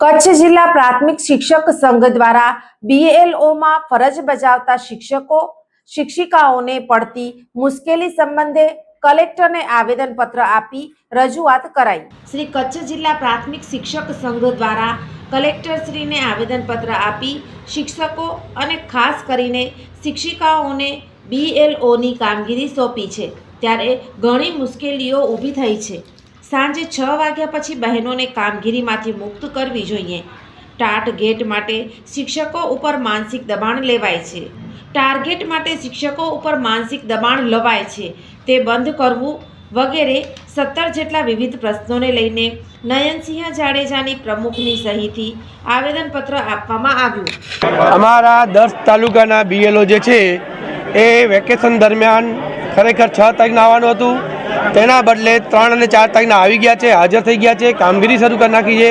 Kutch જિલ્લા પ્રાથમિક શિક્ષક સંઘ દ્વારા બીએલઓમાં ફરજ બજાવતા શિક્ષકો, શિક્ષિકાઓને પડતી મુશ્કેલી સંબંધે કલેક્ટરને આવેદનપત્ર આપી રજૂઆત કરાઈ. શ્રી કચ્છ જિલ્લા પ્રાથમિક શિક્ષક સંઘ દ્વારા કલેક્ટરશ્રીને આવેદનપત્ર આપી શિક્ષકો અને ખાસ કરીને શિક્ષિકાઓને બીએલઓની કામગીરી સોંપી છે. ત્યારે ઘણી મુશ્કેલીઓ ઊભી થઈ છે. સાંજે છ વાગ્યા પછી બહેનોને કામગીરીમાંથી મુક્ત કરવી જોઈએ. ટાર્ગેટ માટે શિક્ષકો ઉપર માનસિક દબાણ લેવાય છે. ટાર્ગેટ માટે શિક્ષકો ઉપર માનસિક દબાણ લવાય છે. તે બંધ કરવું વગેરે સત્તર જેટલા વિવિધ પ્રશ્નોને લઈને નયનસિંહ જાડેજાની પ્રમુખની સહીથી આવેદનપત્ર આપવામાં આવ્યું. અમારા દસ તાલુકાના બીએલઓ જે છે, એ વેકેશન દરમિયાન ખરેખર છ તારીખના આવવાનું હતું. તેના બદલે ત્રણ અને ચાર તારીખના આવી ગયા છે, હાજર થઈ ગયા છે, કામગીરી શરૂ કરી નાખી છે.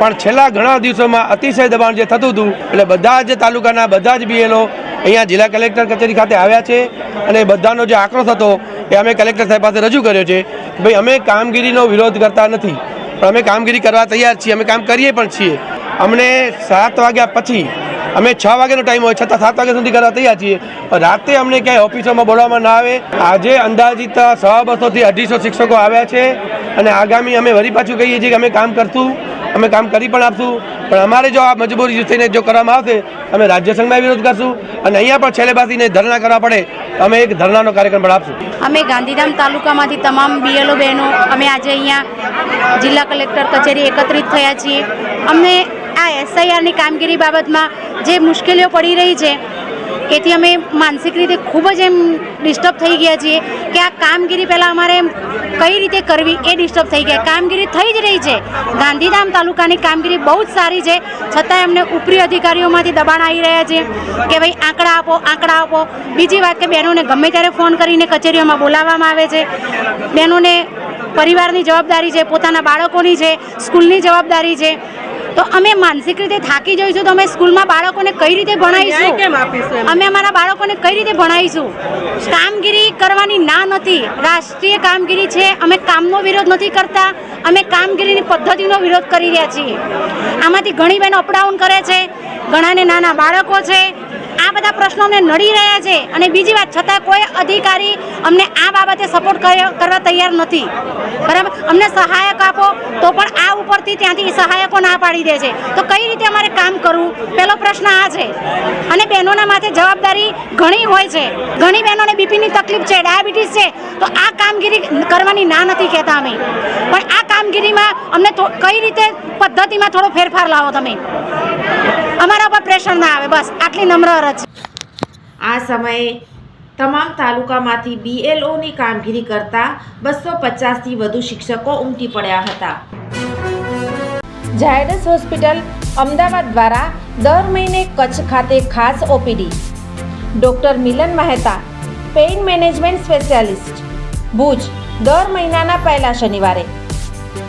પણ છેલ્લા ઘણા દિવસોમાં અતિશય દબાણ જે થતું હતું, એટલે બધા જ તાલુકાના, બધા જ બીએલઓ અહીંયા જિલ્લા કલેક્ટર કચેરી ખાતે આવ્યા છે. અને બધાનો જે આક્રોશ હતો એ અમે કલેક્ટર સાહેબ પાસે રજૂ કર્યો છે ભાઈ, અમે કામગીરીનો વિરોધ કરતા નથી. પણ અમે કામગીરી કરવા તૈયાર છીએ, અમે કામ કરીએ પણ છીએ. અમને સાત વાગ્યા પછી અમે છ વાગ્યાનો ટાઈમ હોય, છતાં સાત વાગ્યા સુધી કરવા તૈયાર છીએ. રાતે અમને ક્યાંય ઓફિસોમાં બોલાવવામાં ના આવે. આજે અંદાજિત સવા બસોથી અઢીસો શિક્ષકો આવ્યા છે અને આગામી અમે વળી પાછું કહીએ છીએ કે અમે કામ કરશું, અમે કામ કરી પણ આપશું. પણ અમારે જો આ મજબૂરી થઈને જો કરવામાં આવશે, અમે રાજ્ય સંઘમાં વિરોધ કરશું અને અહીંયા પણ છેલ્લે બાસીને ધરણા કરવા પડે, અમે એક ધરણાનો કાર્યક્રમ પણ આપશું અમે ગાંધીધામ તાલુકામાંથી તમામ બીએલઓ બહેનો, અમે આજે અહીંયા જિલ્લા કલેક્ટર કચેરી એકત્રિત થયા છીએ. અમને આ એસઆઈઆરની કામગીરી બાબતમાં જે મુશ્કેલીઓ પડી રહી છે, એથી અમે માનસિક રીતે ખૂબ જ એમ ડિસ્ટર્બ થઈ ગયા છીએ કે આ કામગીરી પહેલાં અમારે કઈ રીતે કરવી એ ડિસ્ટર્બ થઈ ગયા. કામગીરી થઈ જ રહી છે. ગાંધીધામ તાલુકાની કામગીરી બહુ જ સારી છે. છતાંય અમને ઉપરી અધિકારીઓમાંથી દબાણ આવી રહ્યા છે કે ભાઈ આંકડા આપો આંકડા આપો. બીજી વાત કે બહેનોને ગમે ત્યારે ફોન કરીને કચેરીઓમાં બોલાવવામાં આવે છે. બહેનોને પરિવારની જવાબદારી છે, પોતાના બાળકોની છે, સ્કૂલની જવાબદારી છે. તો અમે માનસિક રીતે થાકી જઈશું તો અમે સ્કૂલમાં બાળકોને કઈ રીતે ભણાવીશું? અમે અમારા બાળકોને કઈ રીતે ભણાવીશું? કામગીરી કરવાની ના નથી. રાષ્ટ્રીય કામગીરી છે. અમે કામનો વિરોધ નથી કરતા. અમે કામગીરીની પદ્ધતિનો વિરોધ કરી રહ્યા છીએ. આમાંથી ઘણી બહેનો અપડાઉન કરે છે. ઘણાને નાના બાળકો છે. બધા પ્રશ્નો અમને નડી રહ્યા છે અને બીજી વાત, છતાં કોઈ અધિકારી અમને આ બાબતે સપોર્ટ કરવા તૈયાર નથી. બરાબર? અમને સહાયક આપો, તો પણ આ ઉપરથી ત્યાંથી સહાયકો ના પાડી દે છે. તો કઈ રીતે અમારે કામ કરવું? પહેલો પ્રશ્ન આ છે. અને બહેનોના માથે જવાબદારી ઘણી હોય છે. ઘણી બહેનોને બીપીની તકલીફ છે, ડાયાબિટીસ છે. તો આ કામગીરી કરવાની ના નથી કહેતા અમે. પણ આ કામગીરીમાં અમને કઈ રીતે પદ્ધતિમાં થોડો ફેરફાર લાવો તમે? અમારા ઉપર પ્રેશર ના આવે બસ. આટલી નમ્ર અરજ. આ સમયે તમામ તાલુકામાંથી બીએલઓની કામગીરી કરતા બસો પચાસથી વધુ શિક્ષકો ઉમટી પડ્યા હતા. ઝાયડસ હોસ્પિટલ અમદાવાદ દ્વારા દર મહિને કચ્છ ખાતે ખાસ OPD doctor Milan Mehta pain management specialist. Bhuj દર મહિનાના પહેલા શનિવારે.